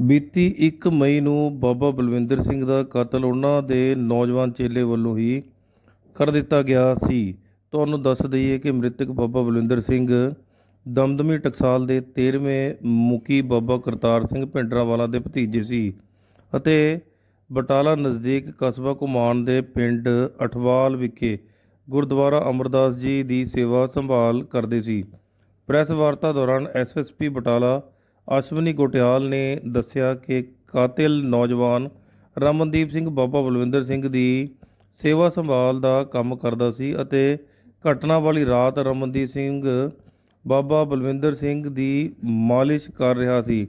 ਬੀਤੀ 1 ਮਈ ਨੂੰ ਬਾਬਾ ਬਲਵਿੰਦਰ ਸਿੰਘ ਦਾ ਕਤਲ ਉਹਨਾਂ ਦੇ ਨੌਜਵਾਨ ਚੇਲੇ ਵੱਲੋਂ ਹੀ ਕਰ ਦਿੱਤਾ ਗਿਆ ਸੀ। ਤੁਹਾਨੂੰ ਦੱਸ ਦਈਏ ਕਿ ਮ੍ਰਿਤਕ ਬਾਬਾ ਬਲਵਿੰਦਰ ਸਿੰਘ ਦਮਦਮੀ ਟਕਸਾਲ ਦੇ 13ਵੇਂ ਮੁਖੀ ਬਾਬਾ ਕਰਤਾਰ ਸਿੰਘ ਭਿੰਡਰਾਂਵਾਲਾ ਦੇ ਭਤੀਜੇ ਸੀ ਅਤੇ ਬਟਾਲਾ ਨਜ਼ਦੀਕ ਕਸਬਾ ਕੁਮਾਨ ਦੇ ਪਿੰਡ ਅਠਵਾਲ ਵਿਖੇ ਗੁਰਦੁਆਰਾ ਅਮਰਦਾਸ ਜੀ ਦੀ ਸੇਵਾ ਸੰਭਾਲ ਕਰਦੇ ਸੀ। ਪ੍ਰੈਸ ਵਾਰਤਾ ਦੌਰਾਨ ਐਸਐਸਪੀ ਬਟਾਲਾ ਅਸ਼ਵਨੀ ਗੋਟਿਆਲ ਨੇ ਦੱਸਿਆ ਕਿ ਕਾਤਿਲ ਨੌਜਵਾਨ ਰਮਨਦੀਪ ਸਿੰਘ ਬਾਬਾ ਬਲਵਿੰਦਰ ਸਿੰਘ ਦੀ ਸੇਵਾ ਸੰਭਾਲ ਦਾ ਕੰਮ ਕਰਦਾ ਸੀ ਅਤੇ ਘਟਨਾ ਵਾਲੀ ਰਾਤ ਰਮਨਦੀਪ ਸਿੰਘ ਬਾਬਾ ਬਲਵਿੰਦਰ ਸਿੰਘ ਦੀ ਮਾਲਿਸ਼ ਕਰ ਰਿਹਾ ਸੀ।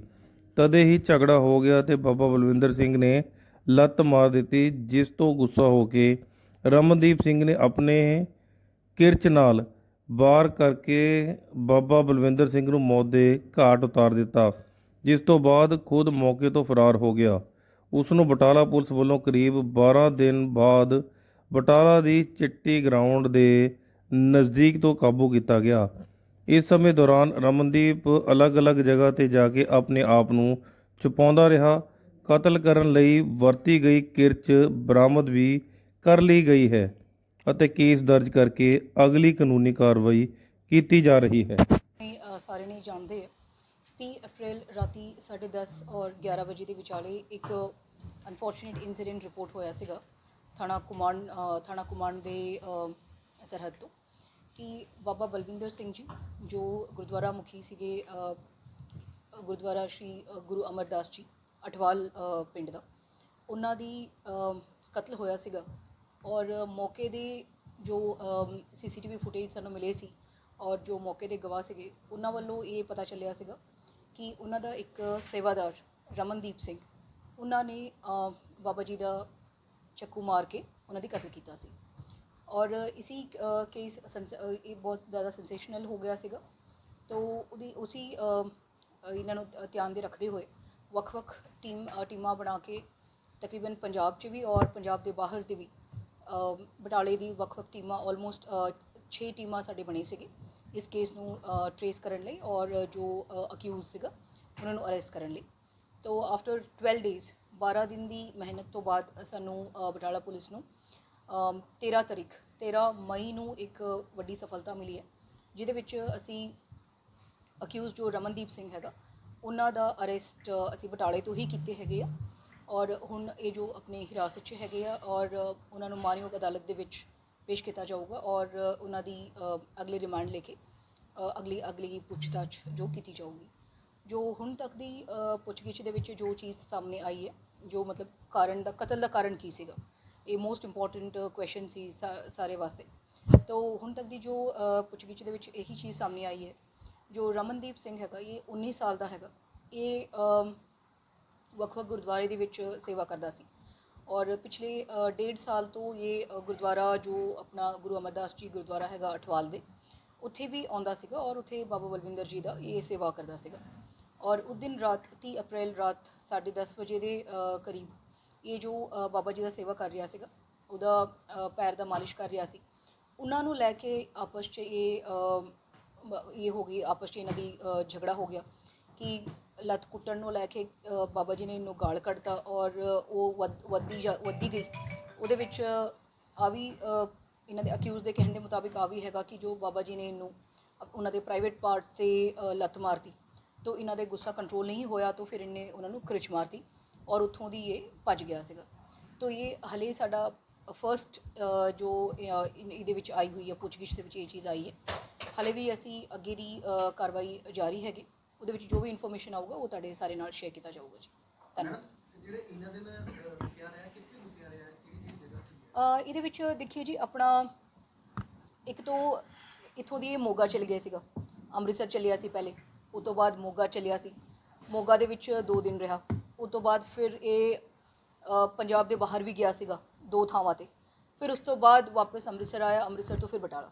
ਤਦੇ ਹੀ ਝਗੜਾ ਹੋ ਗਿਆ ਤੇ ਬਾਬਾ ਬਲਵਿੰਦਰ ਸਿੰਘ ਨੇ ਲੱਤ ਮਾਰ ਦਿੱਤੀ, ਜਿਸ ਤੋਂ ਗੁੱਸਾ ਹੋ ਕੇ ਰਮਨਦੀਪ ਸਿੰਘ ਨੇ ਆਪਣੇ ਕਿਰਚ ਨਾਲ ਵਾਰ ਕਰਕੇ ਬਾਬਾ ਬਲਵਿੰਦਰ ਸਿੰਘ ਨੂੰ ਮੌਤ ਦੇ ਘਾਟ ਉਤਾਰ ਦਿੱਤਾ, ਜਿਸ ਤੋਂ ਬਾਅਦ ਖੁਦ ਮੌਕੇ ਤੋਂ ਫਰਾਰ ਹੋ ਗਿਆ। ਉਸ ਨੂੰ ਬਟਾਲਾ ਪੁਲਿਸ ਵੱਲੋਂ ਕਰੀਬ 12 ਦਿਨ ਬਾਅਦ ਬਟਾਲਾ ਦੀ ਚਿੱਟੀ ਗਰਾਊਂਡ ਦੇ ਨਜ਼ਦੀਕ ਤੋਂ ਕਾਬੂ ਕੀਤਾ ਗਿਆ। ਇਸ ਸਮੇਂ ਦੌਰਾਨ ਰਮਨਦੀਪ ਅਲੱਗ-ਅਲੱਗ ਜਗ੍ਹਾ ਤੇ ਜਾ ਕੇ ਆਪਣੇ ਆਪ ਨੂੰ ਛੁਪਾਉਂਦਾ ਰਿਹਾ। ਕਤਲ ਕਰਨ ਲਈ ਵਰਤੀ ਗਈ ਕਿਰਚ ਬਰਾਮਦ ਵੀ ਕਰ ਲਈ ਗਈ ਹੈ। ਅਤੇ ਕੇਸ ਦਰਜ ਕਰਕੇ ਅਗਲੀ ਕਾਨੂੰਨੀ ਕਾਰਵਾਈ ਕੀਤੀ ਜਾ ਰਹੀ ਹੈ। ਸਾਰੇ ਨਹੀਂ ਜਾਣਦੇ। 30 ਅਪ੍ਰੈਲ ਰਾਤੀ 10:30 ਔਰ 11 ਵਜੇ ਦੇ ਵਿਚਾਲੇ ਇੱਕ ਅਨਫੋਰਚੂਨੇਟ ਇਨਸੀਡੈਂਟ ਰਿਪੋਰਟ ਹੋਇਆ ਸੀਗਾ ਥਾਣਾ ਕੁਮਾਨ ਥਾਣਾ ਕੁਮਾਨ ਦੇ ਸਰਹੱਦ ਤੋਂ ਕਿ ਬਾਬਾ ਬਲਵਿੰਦਰ ਸਿੰਘ ਜੀ, ਜੋ ਗੁਰਦੁਆਰਾ ਮੁਖੀ ਸੀਗੇ ਗੁਰਦੁਆਰਾ ਸ਼੍ਰੀ ਗੁਰੂ ਅਮਰਦਾਸ ਜੀ, ਅਠਵਾਲ ਪਿੰਡ ਦਾ, ਉਹਨਾਂ ਦੀ ਕਤਲ ਹੋਇਆ ਸੀਗਾ। ਔਰ ਮੌਕੇ ਦੇ ਜੋ ਸੀਸੀਟੀਵੀ ਫੁਟੇਜ ਸਾਨੂੰ ਮਿਲੇ ਸੀ ਔਰ ਜੋ ਮੌਕੇ ਦੇ ਗਵਾਹ ਸੀਗੇ, ਉਹਨਾਂ ਵੱਲੋਂ ਇਹ ਪਤਾ ਚੱਲਿਆ ਸੀਗਾ ਕਿ ਉਹਨਾਂ ਦਾ ਇੱਕ ਸੇਵਾਦਾਰ ਰਮਨਦੀਪ ਸਿੰਘ, ਉਹਨਾਂ ਨੇ ਬਾਬਾ ਜੀ ਦਾ ਚੱਕੂ ਮਾਰ ਕੇ ਉਹਨਾਂ ਦੀ ਕਤਲ ਕੀਤਾ ਸੀ। ਔਰ ਇਸੀ ਕੇਸ ਇਹ ਬਹੁਤ ਜ਼ਿਆਦਾ ਸੈਂਸੇਸ਼ਨਲ ਹੋ ਗਿਆ ਸੀਗਾ। ਤੋ ਉਹਦੀ, ਉਸੀ ਇਹਨਾਂ ਨੂੰ ਧਿਆਨ ਦੇ ਰੱਖਦੇ ਹੋਏ ਵੱਖ-ਵੱਖ ਟੀਮ ਟੀਮਾਂ ਬਣਾ ਕੇ ਤਕਰੀਬਨ ਪੰਜਾਬ 'ਚ ਵੀ ਔਰ ਪੰਜਾਬ ਦੇ ਬਾਹਰ ਦੇ ਵੀ ਬਟਾਲੇ ਦੀ ਵੱਖ-ਵੱਖ ਟੀਮਾਂ ਆਲਮੋਸਟ 6 ਟੀਮਾਂ ਸਾਡੇ ਬਣੇ ਸੀਗੇ। ਇਸ ਕੇਸ ਨੂੰ ਟਰੇਸ ਕਰਨ ਲਈ ਔਰ ਜੋ ਅਕਿਊਜ਼ ਸੀਗਾ, ਉਹਨਾਂ ਨੂੰ ਅਰੈਸਟ ਕਰਨ ਲਈ। ਤੋ ਆਫਟਰ 12 ਡੇਜ਼ 12 ਦਿਨ ਦੀ ਮਿਹਨਤ ਤੋਂ ਬਾਅਦ ਸਾਨੂੰ ਬਟਾਲਾ ਪੁਲਿਸ ਨੂੰ, ਅਮ 13 ਤਾਰੀਖ 13 ਮਈ ਨੂੰ ਇੱਕ ਵੱਡੀ ਸਫਲਤਾ ਮਿਲੀ ਹੈ, ਜਿਹਦੇ ਵਿੱਚ ਅਸੀਂ ਅਕਿਊਜ਼ ਜੋ ਰਮਨਦੀਪ ਸਿੰਘ ਹੈਗਾ, ਉਹਨਾਂ ਦਾ ਅਰੈਸਟ ਅਸੀਂ ਬਟਾਲੇ ਤੋਂ ਹੀ ਕੀਤੇ ਹੈਗੇ ਆ। ਔਰ ਹੁਣ ਇਹ ਜੋ ਆਪਣੇ ਹਿਰਾਸਤ 'ਚ ਹੈਗੇ ਆ ਔਰ ਉਹਨਾਂ ਨੂੰ ਮਾਨਯੋਗ ਅਦਾਲਤ ਦੇ ਵਿੱਚ ਪੇਸ਼ ਕੀਤਾ ਜਾਊਗਾ ਔਰ ਉਹਨਾਂ ਦੀ ਅਗਲੀ ਰਿਮਾਂਡ ਲੈ ਕੇ ਅਗਲੀ ਅਗਲੀ ਪੁੱਛਤਾਛ ਜੋ ਕੀਤੀ ਜਾਊਗੀ। ਜੋ ਹੁਣ ਤੱਕ ਦੀ ਪੁੱਛਗਿੱਛ ਦੇ ਵਿੱਚ ਜੋ ਚੀਜ਼ ਸਾਹਮਣੇ ਆਈ ਹੈ, ਜੋ ਮਤਲਬ ਕਾਰਨ ਦਾ, ਕਤਲ ਦਾ ਕਾਰਨ ਕੀ ਸੀਗਾ, ਇਹ ਮੋਸਟ ਇੰਪੋਰਟੈਂਟ ਕੁਐਸਚਨ ਸੀ ਸਾ- ਸਾਰੇ ਵਾਸਤੇ। ਤੋ ਹੁਣ ਤੱਕ ਦੀ ਜੋ ਪੁੱਛਗਿੱਛ ਦੇ ਵਿੱਚ ਇਹੀ ਚੀਜ਼ ਸਾਹਮਣੇ ਆਈ ਹੈ, ਜੋ ਰਮਨਦੀਪ ਸਿੰਘ ਹੈਗਾ, ਇਹ 19 ਸਾਲ ਦਾ ਹੈਗਾ, ਇਹ ਵੱਖ-ਵੱਖ ਗੁਰਦੁਆਰੇ ਦੇ ਵਿੱਚ ਸੇਵਾ ਕਰਦਾ ਸੀ। ਔਰ ਪਿਛਲੇ ਅ, ਡੇਢ ਸਾਲ ਤੋਂ ਇਹ ਗੁਰਦੁਆਰਾ ਜੋ ਆਪਣਾ ਗੁਰੂ ਅਮਰਦਾਸ ਜੀ ਗੁਰਦੁਆਰਾ ਹੈਗਾ ਅਠਵਾਲ ਦੇ ਉੱਥੇ ਵੀ ਆਉਂਦਾ ਸੀਗਾ ਔਰ ਉੱਥੇ ਬਾਬਾ ਬਲਵਿੰਦਰ ਜੀ ਦਾ ਇਹ ਸੇਵਾ ਕਰਦਾ ਸੀਗਾ। ਔਰ ਉਸ ਦਿਨ ਰਾਤ 30 ਅਪ੍ਰੈਲ ਰਾਤ 10:30 ਵਜੇ ਦੇ ਕਰੀਬ ਇਹ ਜੋ ਬਾਬਾ ਜੀ ਦਾ ਸੇਵਾ ਕਰ ਰਿਹਾ ਸੀਗਾ ਉਹਦਾ ਪੈਰ ਦਾ ਮਾਲਿਸ਼ ਕਰ ਰਿਹਾ ਸੀ। ਉਹਨਾਂ ਨੂੰ ਲੈ ਕੇ ਆਪਸ 'ਚ ਇਹ ਇਹ ਹੋ ਗਈ ਆਪਸ 'ਚ ਇਹਨਾਂ ਦੀ ਝਗੜਾ ਹੋ ਗਿਆ ਕਿ ਲੱਤ ਕੁੱਟਣ ਨੂੰ ਲੈ ਕੇ ਬਾਬਾ ਜੀ ਨੇ ਇਹਨੂੰ ਗਾਲ ਕੱਢਤਾ ਔਰ ਉਹ ਵੱਧ- ਵੱਧਦੀ ਜਾ, ਵੱਧਦੀ ਗਈ। ਉਹਦੇ ਵਿੱਚ ਆ ਵੀ ਇਹਨਾਂ ਦੇ ਅਕਿਊਜ਼ ਦੇ ਕਹਿਣ ਦੇ ਮੁਤਾਬਿਕ ਆ ਵੀ ਹੈਗਾ ਕਿ ਜੋ ਬਾਬਾ ਜੀ ਨੇ ਇਹਨੂੰ ਉਹਨਾਂ ਦੇ ਪ੍ਰਾਈਵੇਟ ਪਾਰਟ ਤੇ ਲੱਤ ਮਾਰਤੀ। ਤੋਂ ਇਹਨਾਂ ਦੇ ਗੁੱਸਾ ਕੰਟਰੋਲ ਨਹੀਂ ਹੋਇਆ ਤਾਂ ਫਿਰ ਇਹਨੇ ਉਹਨਾਂ ਨੂੰ ਕ੍ਰਿਚ ਮਾਰਤੀ ਔਰ ਉੱਥੋਂ ਦੀ ਇਹ ਭੱਜ ਗਿਆ ਸੀਗਾ। ਤੋ ਇਹ ਹਲੇ ਸਾਡਾ ਫਰਸਟ ਜੋ ਇਹਦੇ ਵਿੱਚ ਆਈ ਹੋਈ ਹੈ ਪੁੱਛਗਿੱਛ ਦੇ ਵਿੱਚ ਇਹ ਚੀਜ਼ ਆਈ ਹੈ। ਹਲੇ ਵੀ ਅਸੀਂ ਅੱਗੇ ਦੀ ਕਾਰਵਾਈ ਜਾਰੀ ਹੈਗੀ। ਉਹਦੇ ਵਿੱਚ ਜੋ ਵੀ ਇਨਫੋਰਮੇਸ਼ਨ ਆਊਗਾ ਉਹ ਤੁਹਾਡੇ ਸਾਰੇ ਨਾਲ ਸ਼ੇਅਰ ਕੀਤਾ ਜਾਊਗਾ ਜੀ। ਧੰਨਵਾਦ। ਜਿਹੜੇ ਇਹਨਾਂ ਦਿਨ ਰੁਕਿਆ ਰਿਹਾ ਕਿੱਥੇ ਰੁਕਿਆ ਰਿਹਾ ਕਿਹੜੀ ਕਿਹੜੀ ਜਗ੍ਹਾ ਤੇ ਅ, ਇਹਦੇ ਵਿੱਚ ਦੇਖੀਏ ਜੀ ਆਪਣਾ ਇੱਕ ਤੋਂ ਇੱਥੋਂ ਦੀ ਇਹ ਮੋਗਾ ਚਲ ਗਿਆ ਸੀਗਾ। ਅੰਮ੍ਰਿਤਸਰ ਚੱਲਿਆ ਸੀ ਪਹਿਲੇ ਉਸ ਤੋਂ ਬਾਅਦ ਮੋਗਾ ਚੱਲਿਆ ਸੀ। ਮੋਗਾ ਦੇ ਵਿੱਚ 2 ਦਿਨ ਰਿਹਾ। ਉਸ ਤੋਂ ਬਾਅਦ ਫਿਰ ਇਹ ਪੰਜਾਬ ਦੇ ਬਾਹਰ ਵੀ ਗਿਆ ਸੀਗਾ ਦੋ ਥਾਵਾਂ ਤੇ। ਫਿਰ ਉਸ ਤੋਂ ਬਾਅਦ ਵਾਪਸ ਅੰਮ੍ਰਿਤਸਰ ਆਇਆ ਅੰਮ੍ਰਿਤਸਰ ਤੋਂ ਫਿਰ ਬਟਾਲਾ।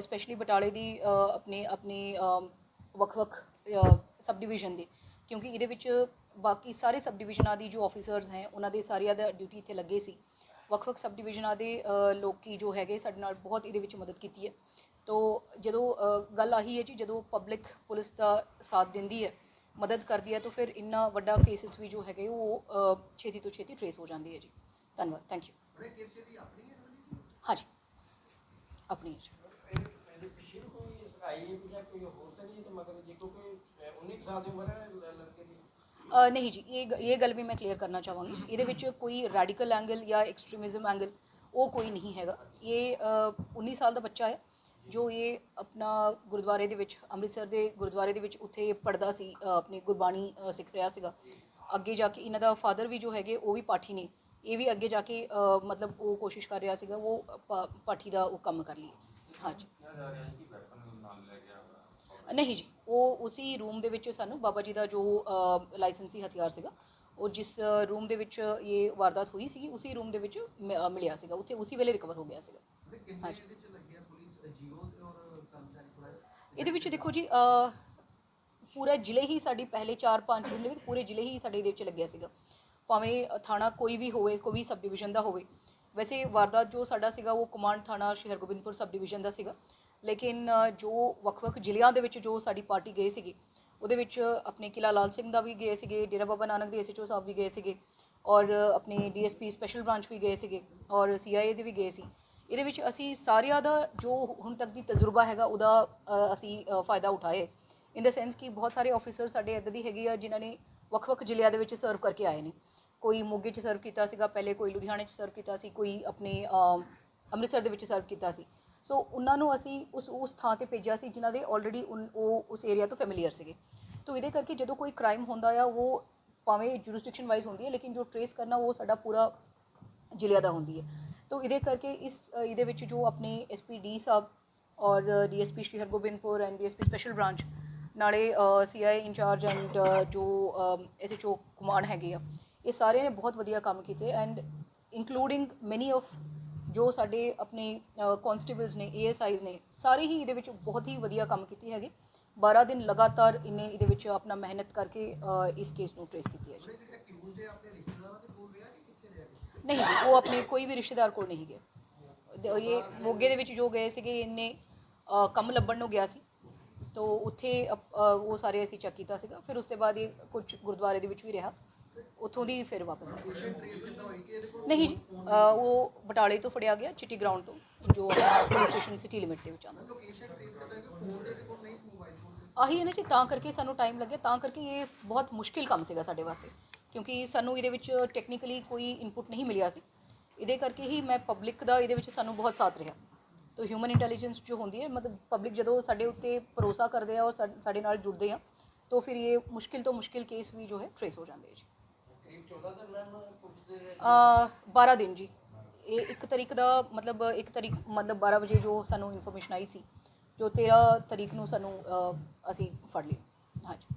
ਸਪੈਸ਼ਲੀ ਬਟਾਲੇ ਦੀ ਆਪਣੇ ਆਪਣੇ ਵੱਖ-ਵੱਖ ਸਬ ਡਿਵੀਜ਼ਨ ਦੇ। ਕਿਉਂਕਿ ਇਹਦੇ ਵਿੱਚ ਬਾਕੀ ਸਾਰੇ ਸਬ ਡਿਵੀਜ਼ਨਾਂ ਦੀ ਜੋ ਆਫੀਸਰਸ ਹੈ ਉਹਨਾਂ ਦੇ ਸਾਰਿਆਂ ਦਾ ਡਿਊਟੀ ਇੱਥੇ ਲੱਗੇ ਸੀ। ਵੱਖ-ਵੱਖ ਸਬ ਡਿਵੀਜ਼ਨਾਂ ਦੇ ਲੋਕੀ ਜੋ ਹੈਗੇ ਸਾਡੇ ਨਾਲ ਬਹੁਤ ਇਹਦੇ ਵਿੱਚ ਮਦਦ ਕੀਤੀ ਹੈ। ਤੋ ਜਦੋਂ ਗੱਲ ਆਹੀ ਹੈ ਜੀ ਜਦੋਂ ਪਬਲਿਕ ਪੁਲਿਸ ਦਾ ਸਾਥ ਦਿੰਦੀ ਹੈ ਮਦਦ ਕਰਦੀ ਹੈ ਤਾਂ ਫਿਰ ਇੰਨਾ ਵੱਡਾ ਕੇਸਿਸ ਵੀ ਜੋ ਹੈਗੇ ਉਹ ਛੇਤੀ ਤੋਂ ਛੇਤੀ ਟਰੇਸ ਹੋ ਜਾਂਦੀ ਹੈ ਜੀ। ਧੰਨਵਾਦ ਥੈਂਕ ਯੂ ਦੀ ਆਪਣੀ ਹੈ ਜੀ ਹਾਂਜੀ ਆਪਣੀ ਜੀ ਇਹਦੇ ਪਿੱਛੇ ਜਾਂ ਕੋਈ ਹੋਰ ਤਾਂ ਨਹੀਂ ਤੇ ਮਗਰ ਜੇ ਕਿਉਂਕਿ 19 ਸਾਲ ਦੀ ਉਮਰ ਹੈ ਲ- ਲੜਕੇ ਦੀ? ਅ, ਨਹੀਂ ਜੀ ਇਹ ਗ- ਇਹ ਗੱਲ ਵੀ ਮੈਂ ਕਲੀਅਰ ਕਰਨਾ ਚਾਹਾਂਗੀ। ਇਹਦੇ ਵਿੱਚ ਕੋਈ ਰੈਡੀਕਲ ਐਂਗਲ ਜਾਂ ਐਕਸਟ੍ਰੀਮਿਜ਼ਮ ਐਂਗਲ ਉਹ ਕੋਈ ਨਹੀਂ ਹੈਗਾ। ਇਹ ਅ, 19 ਸਾਲ ਦਾ ਬੱਚਾ ਹੈ ਜੋ ਇਹ ਆਪਣਾ ਗੁਰਦੁਆਰੇ ਦੇ ਵਿੱਚ ਅੰਮ੍ਰਿਤਸਰ ਦੇ ਗੁਰਦੁਆਰੇ ਦੇ ਵਿੱਚ ਉੱਥੇ ਪੜਦਾ ਸੀ ਅ, ਆਪਣੀ ਗੁਰਬਾਣੀ ਅ, ਸਿੱਖ ਰਿਹਾ ਸੀਗਾ। ਅੱਗੇ ਜਾ ਕੇ ਇਹਨਾਂ ਦਾ ਫਾਦਰ ਵੀ ਜੋ ਹੈਗੇ ਉਹ ਵੀ ਪਾਠੀ ਨੇ। ਇਹ ਵੀ ਅੱਗੇ ਜਾ ਕੇ ਅ, ਮਤਲਬ ਉਹ ਕੋਸ਼ਿਸ਼ ਕਰ ਰਿਹਾ ਸੀਗਾ ਉਹ ਪਾ- ਪਾਠੀ ਦਾ ਉਹ ਕੰਮ ਕਰ ਲਈ ਹਾਂਜੀ ਨਹੀਂ ਜੀ ਉਹ ਉਸੇ ਰੂਮ ਦੇ ਵਿੱਚ ਸਾਨੂੰ ਬਾਬਾ ਜੀ ਦਾ ਜੋ ਲਾਇਸੈਂਸੀ ਹਥਿਆਰ ਸੀਗਾ ਉਹ ਜਿਸ ਰੂਮ ਦੇ ਵਿੱਚ ਇਹ ਵਾਰਦਾਤ ਹੋਈ ਸੀਗੀ ਉਸੇ ਰੂਮ ਦੇ ਵਿੱਚ ਮਿਲਿਆ ਸੀਗਾ ਉੱਥੇ ਉਸੇ ਵੇਲੇ ਰਿਕਵਰ ਹੋ ਗਿਆ ਸੀਗਾ। ਹਾਂਜੀ। ਇਹਦੇ ਵਿੱਚ ਦੇਖੋ ਜੀ ਪੂਰਾ ਜ਼ਿਲ੍ਹੇ ਹੀ ਸਾਡੀ ਪਹਿਲੇ 4-5 ਦਿਨ ਦੇ ਵਿੱਚ ਪੂਰੇ ਜ਼ਿਲ੍ਹੇ ਹੀ ਸਾਡੇ ਇਹਦੇ ਵਿੱਚ ਲੱਗਿਆ ਸੀਗਾ। ਭਾਵੇਂ ਥਾਣਾ ਕੋਈ ਵੀ ਹੋਵੇ ਕੋਈ ਵੀ ਸਬ ਡਿਵੀਜ਼ਨ ਦਾ ਹੋਵੇ ਵੈਸੇ ਵਾਰਦਾਤ ਜੋ ਸਾਡਾ ਸੀਗਾ ਉਹ ਕਮਾਂਡ ਥਾਣਾ ਸ਼ਹਿਰ ਹਰਗੋਬਿੰਦਪੁਰ ਸਬ ਡਿਵੀਜ਼ਨ ਦਾ ਸੀਗਾ। ਲੇਕਿਨ ਜੋ ਵੱਖ-ਵੱਖ ਜ਼ਿਲ੍ਹਿਆਂ ਦੇ ਵਿੱਚ ਜੋ ਸਾਡੀ ਪਾਰਟੀ ਗਏ ਸੀਗੀ, ਉਹਦੇ ਵਿੱਚ ਆਪਣੇ ਕਿਲਾ ਲਾਲ ਸਿੰਘ ਦਾ ਵੀ ਗਏ ਸੀਗੇ, ਡੇਰਾ ਬਾਬਾ ਨਾਨਕ ਦੇ ਐਸਐਚਓ ਸਾਹਿਬ ਵੀ ਗਏ ਸੀਗੇ, ਔਰ ਆਪਣੇ ਡੀਐਸਪੀ ਸਪੈਸ਼ਲ ਬ੍ਰਾਂਚ ਵੀ ਗਏ ਸੀਗੇ, ਔਰ ਸੀਆਈਏ ਦੇ ਵੀ ਗਏ ਸੀ। ਇਹਦੇ ਵਿੱਚ ਅਸੀਂ ਸਾਰਿਆਂ ਦਾ ਜੋ ਹੁਣ ਤੱਕ ਦੀ ਤਜਰਬਾ ਹੈਗਾ, ਉਹਦਾ ਅਸੀਂ ਫਾਇਦਾ ਉਠਾਏ। ਇਨ ਦਾ ਸੈਂਸ ਕਿ ਬਹੁਤ ਸਾਰੇ ਆਫੀਸਰ ਸਾਡੇ ਇੱਦਾਂ ਦੀ ਹੈਗੇ ਆ, ਜਿਨ੍ਹਾਂ ਨੇ ਵੱਖ-ਵੱਖ ਜ਼ਿਲ੍ਹਿਆਂ ਦੇ ਵਿੱਚ ਸਰਵ ਕਰਕੇ ਆਏ ਨੇ। ਕੋਈ ਮੋਗੇ 'ਚ ਸਰਵ ਕੀਤਾ ਸੀਗਾ, ਪਹਿਲੇ ਕੋਈ ਲੁਧਿਆਣੇ 'ਚ ਸਰਵ ਕੀਤਾ ਸੀ, ਕੋਈ ਆਪਣੇ ਅੰਮ੍ਰਿਤਸਰ ਦੇ ਵਿੱਚ ਸਰਵ ਕੀਤਾ ਸੀ। ਸੋ ਉਹਨਾਂ ਨੂੰ ਅਸੀਂ ਉਸ ਉਸ ਥਾਂ ਤੇ ਭੇਜਿਆ ਸੀ ਜਿਨ੍ਹਾਂ ਦੇ ਆਲਰੇਡੀ ਉਹ ਉਸ ਏਰੀਆ ਤੋਂ ਫੈਮਿਲੀਅਰ ਸੀਗੇ। ਤੋ ਇਹਦੇ ਕਰਕੇ ਜਦੋਂ ਕੋਈ ਕ੍ਰਾਈਮ ਹੁੰਦਾ ਆ, ਉਹ ਭਾਵੇਂ ਜੁਰਿਸਡਿਕਸ਼ਨ ਵਾਈਜ਼ ਹੁੰਦੀ ਹੈ, ਲੇਕਿਨ ਜੋ ਟਰੇਸ ਕਰਨਾ, ਉਹ ਸਾਡਾ ਪੂਰਾ ਜ਼ਿਲ੍ਹਿਆਂ ਦਾ ਹੁੰਦੀ ਹੈ। ਤੋ ਇਹਦੇ ਕਰਕੇ ਇਸ, ਇਹਦੇ ਵਿੱਚ ਜੋ ਆਪਣੇ ਐਸਪੀ ਸਾਹਿਬ ਔਰ DSP Sri Hargobindpur and DSP special branch ਨਾਲੇ ਸੀਆਈ ਇੰਚਾਰਜ ਐਂਡ ਜੋ ਐਸਐਚਓ ਕੁਮਾਨ ਹੈਗੇ ਆ, ਇਹ ਸਾਰਿਆਂ ਨੇ ਬਹੁਤ ਵਧੀਆ ਕੰਮ ਕੀਤੇ ਐਂਡ ਇਨਕਲੂਡਿੰਗ ਮੈਨੀ ਆਫ ਜੋ ਸਾਡੇ ਆਪਣੇ ਕਨਸਟੇਬਲਸ ਨੇ ਏਐਸਆਈਜ਼ ਨੇ, ਸਾਰੇ ਹੀ ਇਹਦੇ ਵਿੱਚ ਬਹੁਤ ਹੀ ਵਧੀਆ ਕੰਮ ਕੀਤੇ ਹੈਗੇ। 12 ਦਿਨ ਲਗਾਤਾਰ ਇਹਨੇ ਇਹਦੇ ਵਿੱਚ ਆਪਣਾ ਮਿਹਨਤ ਕਰਕੇ ਇਸ ਕੇਸ ਨੂੰ ਟ੍ਰੇਸ ਕੀਤੀ ਹੈ ਜੀ। ਨਹੀਂ ਜੀ, ਉਹ ਆਪਣੇ ਕੋਈ ਵੀ ਰਿਸ਼ਤੇਦਾਰ ਕੋਲ ਨਹੀਂ ਗਏ। ਇਹ ਮੋਗੇ ਦੇ ਵਿੱਚ ਜੋ ਗਏ ਸੀਗੇ, ਇਹਨੇ ਕੰਮ ਲੱਭਣ ਨੂੰ ਗਿਆ ਸੀ। ਤੋ ਉੱਥੇ ਉਹ ਸਾਰੇ ਅਸੀਂ ਚੈੱਕ ਕੀਤਾ ਸੀਗਾ। ਫਿਰ ਉਸ ਤੋਂ ਬਾਅਦ ਇਹ ਕੁਝ ਗੁਰਦੁਆਰੇ ਦੇ ਵਿੱਚ ਵੀ ਰਿਹਾ। ਉੱਥੋਂ ਦੀ ਫਿਰ ਵਾਪਸ ਆ ਟ੍ਰੇਸ ਨਹੀਂ ਜੀ ਅ, ਉਹ ਬਟਾਲੇ ਤੋਂ ਫੜਿਆ ਗਿਆ ਚਿੱਟੀ ਗਰਾਊਂਡ ਤੋਂ ਜੋ ਆਪਣਾ ਪੁਲਿਸ ਸਟੇਸ਼ਨ ਸਿਟੀ ਲਿਮਿਟ ਦੇ ਵਿੱਚ ਆਉਂਦਾ। ਆਹੀ ਹੈ ਨਾ ਜੀ ਤਾਂ ਕਰਕੇ ਸਾਨੂੰ ਟਾਈਮ ਲੱਗਿਆ ਤਾਂ ਕਰਕੇ ਇਹ ਬਹੁਤ ਮੁਸ਼ਕਿਲ ਕੰਮ ਸੀਗਾ ਸਾਡੇ ਵਾਸਤੇ ਕਿਉਂਕਿ ਸਾਨੂੰ ਇਹਦੇ ਵਿੱਚ ਟੈਕਨੀਕਲੀ ਕੋਈ ਇਨਪੁਟ ਨਹੀਂ ਮਿਲਿਆ ਸੀ। ਇਹਦੇ ਕਰਕੇ ਹੀ ਮੈਂ ਪਬਲਿਕ ਦਾ ਇਹਦੇ ਵਿੱਚ ਸਾਨੂੰ ਬਹੁਤ ਸਾਥ ਰਿਹਾ। ਤੋ ਹਿਊਮਨ ਇੰਟੈਲੀਜੈਂਸ ਜੋ ਹੁੰਦੀ ਹੈ ਮਤਲਬ ਪਬਲਿਕ ਜਦੋਂ ਸਾਡੇ ਉੱਤੇ ਭਰੋਸਾ ਕਰਦੇ ਆ ਔਰ ਸਾ- ਸਾਡੇ ਨਾਲ ਜੁੜਦੇ ਆ ਤਾਂ ਫਿਰ ਇਹ ਮੁਸ਼ਕਿਲ ਤੋਂ ਮੁਸ਼ਕਿਲ ਕੇਸ ਵੀ ਜੋ ਹੈ ਟ੍ਰੇਸ ਹੋ ਜਾਂਦੇ ਆ ਜੀ। 12 ਦਿਨ ਜੀ? ਇਹ ਇੱਕ ਤਰੀਕ ਦਾ ਮਤਲਬ ਇੱਕ ਤਰੀਕ ਮਤਲਬ 12 ਵਜੇ ਜੋ ਸਾਨੂੰ ਇਨਫੋਰਮੇਸ਼ਨ ਆਈ ਸੀ ਜੋ 13 ਤਰੀਕ ਨੂੰ ਸਾਨੂੰ ਅ, ਅਸੀਂ ਫੜ ਲਿਆ। ਹਾਂਜੀ।